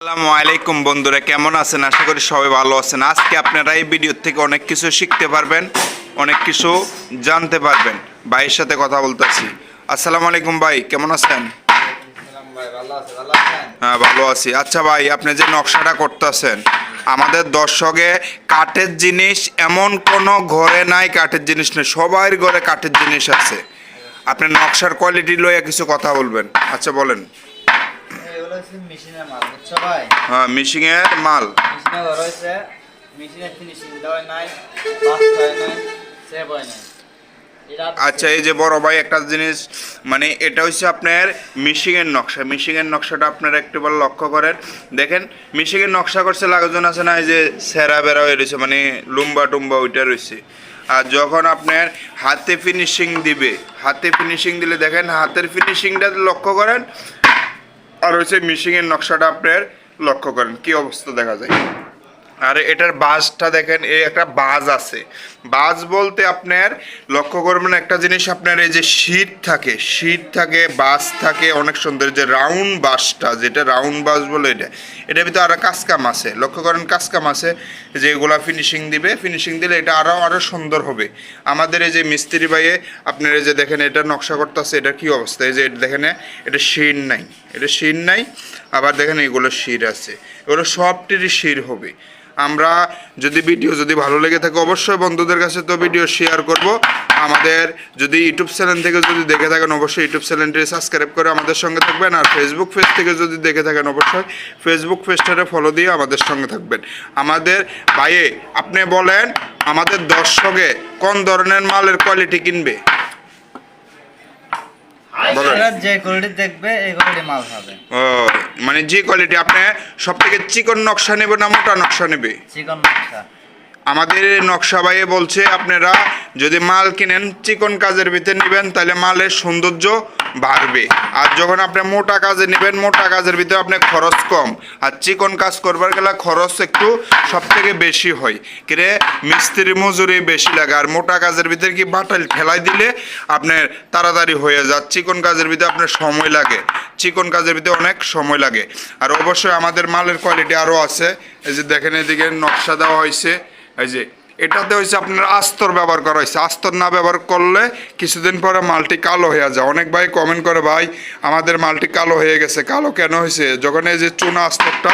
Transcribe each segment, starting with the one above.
আসসালামু আলাইকুম বন্ধুরা, কেমন আছেন? আশা করি সবাই ভালো আছেন। আজকে আপনারা এই ভিডিও থেকে অনেক কিছু শিখতে পারবেন, অনেক কিছু জানতে পারবেন। ভাইয়ের সাথে কথা বলতেছি। আসসালামু আলাইকুম ভাই, কেমন আছেন? হ্যাঁ ভালো আছি। আচ্ছা ভাই, আপনি যে নকশাটা করতেছেন, আমাদের দর্শকে কাঠের জিনিস এমন কোনো ঘরে নাই, কাঠের জিনিস নেই, সবার ঘরে কাঠের জিনিস আছে। আপনি নকশার কোয়ালিটি লইয়া কিছু কথা বলবেন। আচ্ছা বলেন। এগুলো হচ্ছে মেশিনের মাল বুঝছ ভাই? হ্যাঁ মাল। মেশিনে ঘর হয়েছে মেশিনের ফিনিশিং দেওয়া নাই পাস হয় নাই সেভ হয় নাই আচ্ছা এই যে বড় ভাই একটা জিনিস মানে এটা হচ্ছে আপনার মিশিংয়ের নকশা। মিশিংয়ের নকশাটা আপনারা একটু বলে লক্ষ্য করেন। দেখেন মিশিংয়ের নকশা করছে লাগাজন আছে না এই যে সেরা বেড়া হয়ে রয়েছে মানে লুম্বা টুম্বা ওইটা রয়েছে। আর যখন আপনার হাতে ফিনিশিং দিবে হাতে ফিনিশিং দিলে দেখেন হাতের ফিনিশিংটা লক্ষ্য করেন আর হচ্ছে মিশিংয়ের নকশাটা আপনার লক্ষ্য করেন কি অবস্থা দেখা যায়? আর এটার বাজটা দেখেন এই একটা বাজ আছে। বাজ বলতে আপনার লক্ষ্য করবেন, একটা জিনিস আপনার এই যে শীত থাকে শীত থাকে, বাস থাকে, অনেক সুন্দর যে রাউন্ড বাসটা, যেটা রাউন্ড বাস বলে এটা, এটার ভিতরে আরও কাজকাম আছে। লক্ষ্য করেন কাজকাম আছে, যে এগুলা ফিনিশিং দিবে ফিনিশিং দিলে এটা আরও আরও সুন্দর হবে। আমাদের এই যে মিস্ত্রি ভাইয়ে, আপনার এই যে দেখেন, এটা নকশা করতেছে এটা কি অবস্থা? এই যে এটা দেখেন, এটা শির নাই, এটা শির নাই, আবার দেখেন এগুলো শির আছে। এগুলো সবটিরই শির হবে। আমরা যদি ভিডিও যদি ভালো লেগে থাকে, অবশ্যই বন্ধুদের কাছে তো ভিডিও শেয়ার করব। আমাদের যদি ইউটিউব চ্যানেল থেকে যদি দেখে থাকেন, অবশ্যই ইউটিউব চ্যানেলটি সাবস্ক্রাইব করে আমাদের সঙ্গে থাকবেন। আর ফেসবুক পেজ থেকে যদি দেখে থাকেন, অবশ্যই ফেসবুক পেজটারে ফলো দিয়ে আমাদের সঙ্গে থাকবেন। আমাদের ভাইয়ে, আপনি বলেন, আমাদের দর্শকে কোন ধরনের মালের কোয়ালিটি কিনবে? যে কোয়ালিটি দেখবে এই কোয়ালিটি মাল পাবে ও মানে যে কোয়ালিটি আপনি সব থেকে চিকন নকশা নেবে না মোটা নকশা নেবে? চিকন নকশা। আমাদের নকশা ভাইয়ে বলছে আপনারা যদি মাল কিনেন চিকন কাজের ভিতরে নেবেন, তাহলে মালের সৌন্দর্য বাড়বে। আর যখন আপনি মোটা কাজে নেবেন, মোটা কাজের ভিতরে আপনার খরচ কম। আর চিকন কাজ করবার গেলে খরচ একটু সব থেকে বেশি হয়। কিরে, মিস্ত্রি মজুরি বেশি লাগে। আর মোটা কাজের ভিতরে কি বাটাল ঠেলাই দিলে আপনার তাড়াতাড়ি হয়ে যায়। চিকন কাজের ভিতরে আপনার সময় লাগে। চিকন কাজের ভিতরে অনেক সময় লাগে। আর অবশ্যই আমাদের মালের কোয়ালিটি আরও আছে। এই যে দেখেন, এদিকে নকশা দেওয়া হয়েছে। এই যে, এটাতে হয়েছে আপনার আস্তর ব্যবহার করা হয়েছে আস্তর না ব্যবহার করলে কিছুদিন পরে মালটি কালো হয়ে যায়। অনেক ভাই কমেন্ট করে, ভাই, আমাদের মালটি কালো হয়ে গেছে। কালো কেন হয়েছে যখন এই যে চুনা আস্তরটা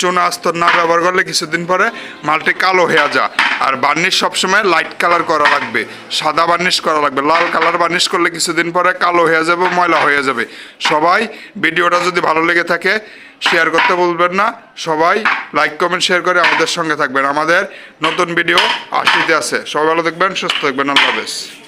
চুনা আস্তর না ব্যবহার করলে কিছুদিন পরে মালটি কালো হয়ে যা আর বার্নিশ সবসময় লাইট কালার করা লাগবে, সাদা বার্নিশ করা লাগবে। লাল কালার বার্নিশ করলে কিছুদিন পরে কালো হয়ে যাবে, ময়লা হয়ে যাবে। সবাই ভিডিওটা যদি ভালো লেগে থাকে শেয়ার করতে বলবেন না। সবাই লাইক কমেন্ট শেয়ার করে আমাদের সঙ্গে থাকবেন। আমাদের নতুন ভিডিও আসিতে আছে। সবাই ভালো দেখবেন সুস্থ থাকবেন। আল্লাহ হাফেজ।